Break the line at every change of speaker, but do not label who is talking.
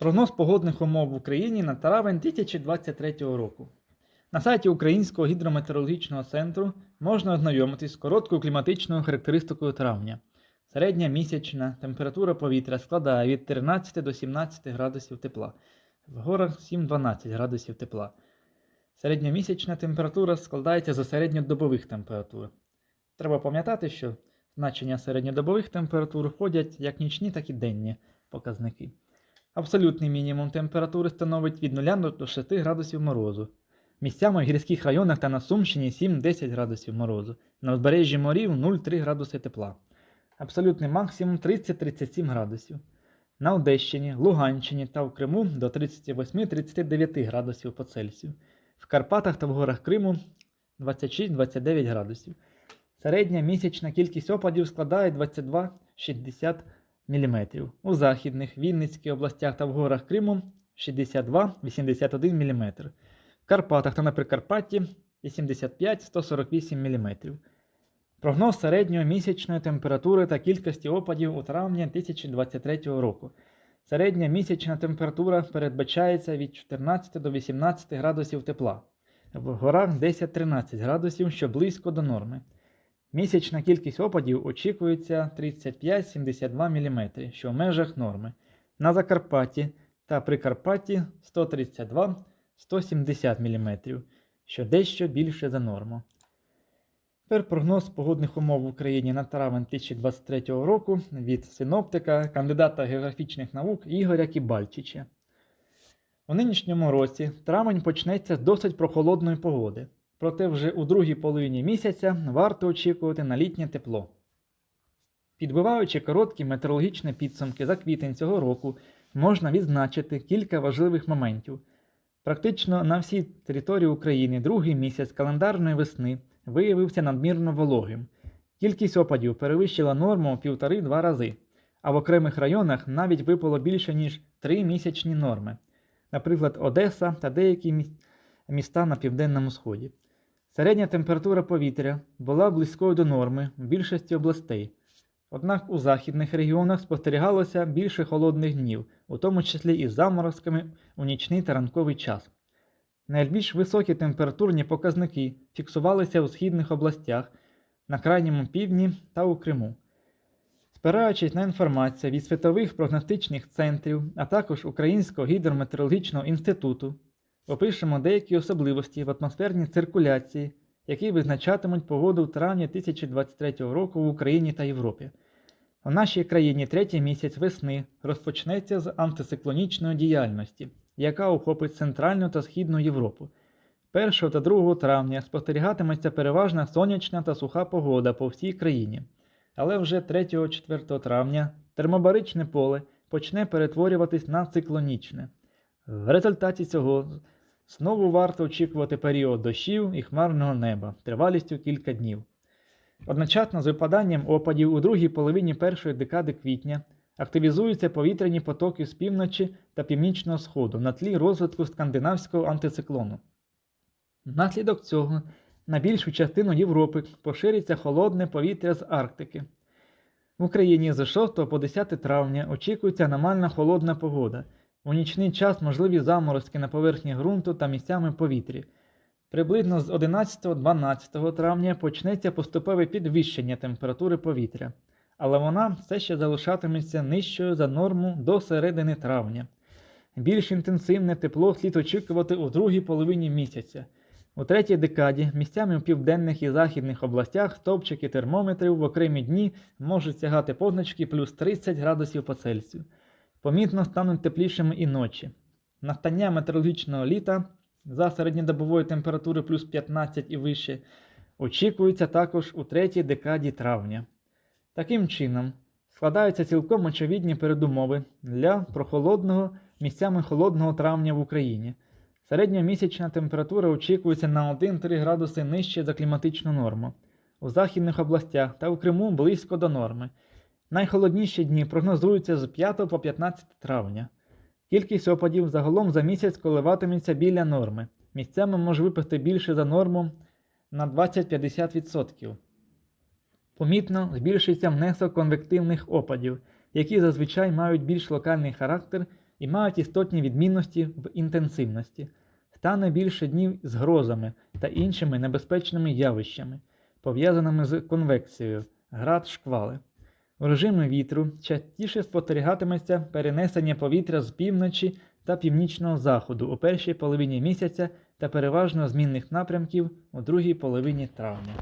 Прогноз погодних умов в Україні на травень 2023 року. На сайті Українського гідрометеорологічного центру можна ознайомитись з короткою кліматичною характеристикою травня. Середня місячна температура повітря складає від 13 до 17 градусів тепла, в горах 7-12 градусів тепла. Середня місячна температура складається з середньодобових температур. Треба пам'ятати, що значення середньодобових температур входять як нічні, так і денні показники. Абсолютний мінімум температури становить від 0 до 6 градусів морозу. Місцями в гірських районах та на Сумщині 7-10 градусів морозу, на узбережжі морів 0,3 градуси тепла. Абсолютний максимум 30-37 градусів. На Одещині, Луганщині та в Криму до 38-39 градусів по Цельсію. В Карпатах та в горах Криму 26-29 градусів. Середня місячна кількість опадів складає 22-60 мм. У західних Вінницьких областях та в горах Криму 62-81 мм. В Карпатах та на Прикарпатті 85-148 мм. Прогноз середньої місячної температури та кількості опадів у травні 2023 року. Середня місячна температура передбачається від 14 до 18 градусів тепла. В горах 10-13 градусів, що близько до норми. Місячна кількість опадів очікується 35-72 мм, що в межах норми. На Закарпатті та Прикарпатті 132-170 мм, що дещо більше за норму. Тепер прогноз погодних умов в Україні на травень 2023 року від синоптика, кандидата географічних наук Ігоря Кібальчича. У нинішньому році травень почнеться з досить прохолодної погоди, проте вже у другій половині місяця варто очікувати на літнє тепло. Підбиваючи короткі метеорологічні підсумки за квітень цього року, можна відзначити кілька важливих моментів. Практично на всій території України другий місяць календарної весни виявився надмірно вологим. Кількість опадів перевищила норму в півтори-два рази, а в окремих районах навіть випало більше, ніж три місячні норми, наприклад, Одеса та деякі міста на південному сході. Середня температура повітря була близькою до норми в більшості областей. Однак у західних регіонах спостерігалося більше холодних днів, у тому числі із заморозками у нічний та ранковий час. Найбільш високі температурні показники фіксувалися у східних областях, на крайньому півдні та у Криму. Спираючись на інформацію від світових прогностичних центрів, а також Українського гідрометеорологічного інституту, опишемо деякі особливості в атмосферній циркуляції, які визначатимуть погоду в травні 2023 року в Україні та Європі. У нашій країні третій місяць весни розпочнеться з антициклонічної діяльності, яка охопить Центральну та Східну Європу. 1 та 2 травня спостерігатиметься переважна сонячна та суха погода по всій країні. Але вже 3-4 травня термобаричне поле почне перетворюватись на циклонічне. В результаті цього знову варто очікувати період дощів і хмарного неба тривалістю кілька днів. Одночасно з випаданням опадів у другій половині першої декади квітня активізуються повітряні потоки з півночі та північного сходу на тлі розвитку скандинавського антициклону. Внаслідок цього на більшу частину Європи пошириться холодне повітря з Арктики. В Україні з 6 по 10 травня очікується аномальна холодна погода. У нічний час можливі заморозки на поверхні ґрунту та місцями повітрі. Приблизно з 11-12 травня почнеться поступове підвищення температури повітря, але вона все ще залишатиметься нижчою за норму до середини травня. Більш інтенсивне тепло слід очікувати у другій половині місяця. У третій декаді місцями в південних і західних областях стовпчики термометрів в окремі дні можуть сягати позначки плюс 30 градусів по Цельсію. Помітно стануть теплішими і ночі. Настання метеорологічного літа за середньодобової температури плюс 15 і вище очікується також у третій декаді травня. Таким чином, складаються цілком очевидні передумови для прохолодного місцями холодного травня в Україні. Середньомісячна температура очікується на 1-3 градуси нижче за кліматичну норму. У західних областях та в Криму близько до норми. Найхолодніші дні прогнозуються з 5 по 15 травня. Кількість опадів загалом за місяць коливатиметься біля норми. Місцями може випасти більше за норму на 20-50%. Помітно збільшується внесок конвективних опадів, які зазвичай мають більш локальний характер і мають істотні відмінності в інтенсивності. Стане більше днів з грозами та іншими небезпечними явищами, пов'язаними з конвекцією, град шквали. У режимі вітру частіше спостерігатиметься перенесення повітря з півночі та північного заходу у першій половині місяця та переважно змінних напрямків у другій половині травня.